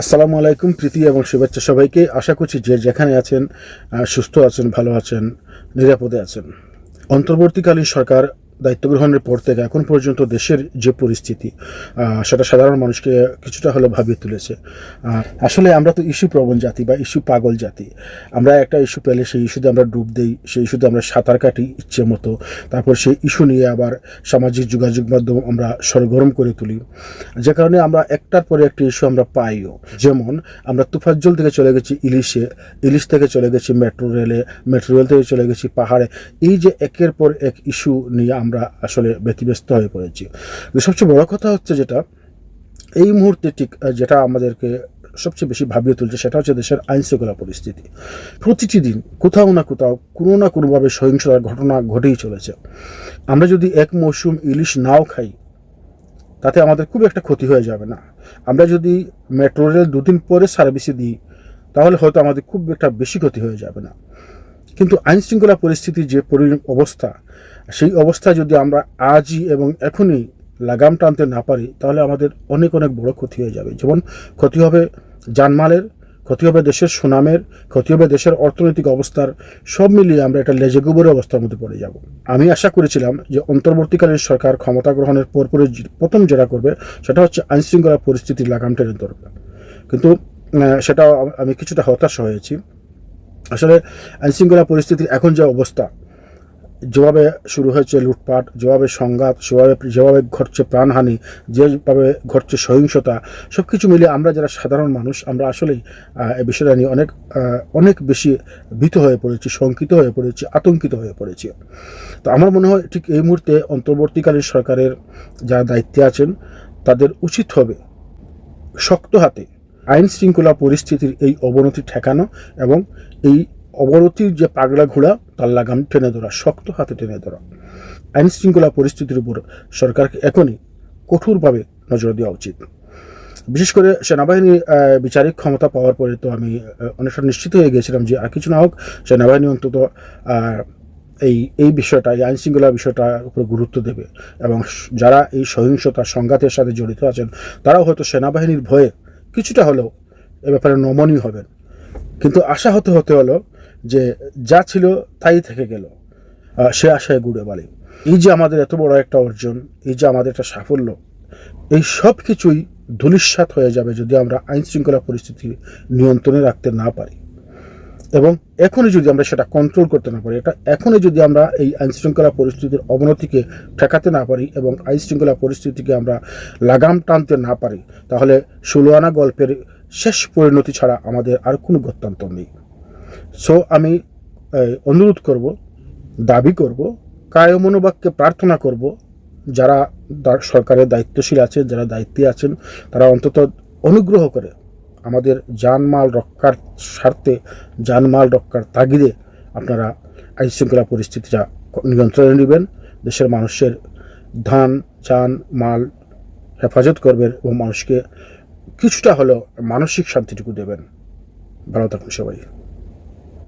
আসসালামু আলাইকুম, প্রীতি এবং শুভেচ্ছা সবাইকে। আশা করছি যে যেখানে আছেন সুস্থ আছেন, ভালো আছেন, নিরাপদে আছেন। অন্তর্বর্তীকালীন সরকার দায়িত্ব গ্রহণের পর থেকে এখন পর্যন্ত দেশের যে পরিস্থিতি সেটা সাধারণ মানুষকে কিছুটা হলেও ভাবিয়ে তুলেছে। আসলে আমরা তো ইস্যু প্রবণ জাতি বা ইস্যু পাগল জাতি। আমরা একটা ইস্যু পেলে সেই ইস্যুতে আমরা ডুব দিই, সেই ইস্যুতে আমরা সাঁতার কাটি ইচ্ছে মতো। তারপর সেই ইস্যু নিয়ে আবার সামাজিক যোগাযোগ মাধ্যম আমরা সরগরম করে তুলি। যে কারণে আমরা একটার পরে একটা ইস্যু আমরা পাইও। যেমন আমরা তুফাজ্জল থেকে চলে গেছি ইলিশে, ইলিশ থেকে চলে গেছি মেট্রো রেলে, মেট্রো রেল থেকে চলে গেছি পাহাড়ে। এই যে একের পর এক ইস্যু নিয়ে আমরা আসলে ব্যতিব্যস্ত হয়ে পড়েছি। সবচেয়ে বড় কথা হচ্ছে যেটা, এই মুহূর্তে ঠিক যেটা আমাদেরকে সবচেয়ে বেশি ভাবিয়ে তুলছে সেটা হচ্ছে দেশের আইন শৃঙ্খলা পরিস্থিতি। প্রতিটি দিন কোথাও না কোথাও কোনো না কোনোভাবে সহিংসতার ঘটনা ঘটেই চলেছে। আমরা যদি এক মৌসুম ইলিশ নাও খাই, তাতে আমাদের খুব একটা ক্ষতি হয়ে যাবে না। আমরা যদি মেট্রো রেল দুদিন পরে সার্ভিসে দিই, তাহলে হয়তো আমাদের খুব একটা বেশি ক্ষতি হয়ে যাবে না। কিন্তু আইন শৃঙ্খলা পরিস্থিতির যে পরি, অবস্থা সেই অবস্থা যদি আমরা আজই এবং এখনই লাগাম টানতে না পারি, তাহলে আমাদের অনেক অনেক বড় ক্ষতি হয়ে যাবে। যেমন ক্ষতি হবে জানমালের, ক্ষতি হবে দেশের সুনামের, ক্ষতি হবে দেশের অর্থনৈতিক অবস্থার, সব মিলিয়ে আমরা একটা লেজে গোবরের অবস্থার মধ্যে পড়ে যাব। আমি আশা করেছিলাম যে অন্তর্বর্তীকালীন সরকার ক্ষমতা গ্রহণের পরপরে যে- প্রথম যেটা করবে, সেটা হচ্ছে আইনশৃঙ্খলা পরিস্থিতির লাগাম টেনে ধরবে। কিন্তু সেটা আমি কিছুটা হতাশ হয়েছি। আসলে আইনশৃঙ্খলা পরিস্থিতির এখন যে অবস্থা যেভাবে শুরু হয়েছে লুটপাট যেভাবে সংঘাত সেভাবে যেভাবে ঘটছে প্রাণহানি, যেভাবে ঘটছে সহিংসতা সব কিছু মিলিয়ে আমরা যারা সাধারণ মানুষ, আমরা আসলেই এই বিষয়টা নিয়ে অনেক অনেক বেশি ভীত হয়ে পড়েছি, শঙ্কিত হয়ে পড়েছি, আতঙ্কিত হয়ে পড়েছি। তো আমার মনে হয় ঠিক এই মুহূর্তে অন্তর্বর্তীকালীন সরকারের যারা দায়িত্বে আছেন, তাদের উচিত হবে শক্ত হাতে আইন শৃঙ্খলা পরিস্থিতির এই অবনতি ঠেকানো এবং এই অবনতির যে পাগলা ঘোড়া, তার লাগাম টেনে ধরা, শক্ত হাতে টেনে ধরা। আইন শৃঙ্খলা পরিস্থিতির উপর সরকারকে এখনই কঠোরভাবে নজর দেওয়া উচিত। বিশেষ করে সেনাবাহিনী বিচারিক ক্ষমতা পাওয়ার পরে তো আমি অনেকটা নিশ্চিত হয়ে গেছিলাম যে আর কিছু না হোক, সেনাবাহিনী অন্তত এই এই বিষয়টা, এই আইন শৃঙ্খলা বিষয়টার উপর গুরুত্ব দেবে। এবং যারা এই সহিংসতা সংঘাতের সাথে জড়িত আছেন, তারাও হয়তো সেনাবাহিনীর ভয়ে কিছুটা হলেও এ ব্যাপারে নমনীয় হবেন। কিন্তু আশা হতে হতে হলো যে যা ছিল তাই থেকে গেল। সে আশায় গুড়ে বালি। এই যে আমাদের এত বড় একটা অর্জন, এই যে আমাদের একটা সাফল্য, এই সব কিছুই ধূলিসাৎ হয়ে যাবে যদি আমরা আইন শৃঙ্খলা পরিস্থিতি নিয়ন্ত্রণে রাখতে না পারি। এবং এখনই যদি আমরা সেটা কন্ট্রোল করতে না পারি, এটা এখনই যদি আমরা এই আইন শৃঙ্খলা পরিস্থিতির অবনতিকে ঠেকাতে না পারি এবং আইন শৃঙ্খলা পরিস্থিতিকে আমরা লাগাম টানতে না পারি, তাহলে ষোলো আনা গল্পের শেষ পরিণতি ছাড়া আমাদের আর কোনো গত্যান্তর নেই। সো আমি অনুরোধ করব, দাবি করব কায় মনোবাক্যে প্রার্থনা করব, যারা সরকারের দায়িত্বশীল আছেন যারা দায়িত্বে আছেন, তারা অন্তত অনুগ্রহ করে আমাদের জানমাল রক্ষার স্বার্থে, জানমাল রক্ষার তাগিদে আপনারা আইন শৃঙ্খলা পরিস্থিতিটা নিয়ন্ত্রণে নেবেন। দেশের মানুষের ধান, চান, মাল হেফাজত করবেন এবং মানুষকে কিছুটা হলেও মানসিক শান্তিটুকু দেবেন। ভালো থাকুন সবাই।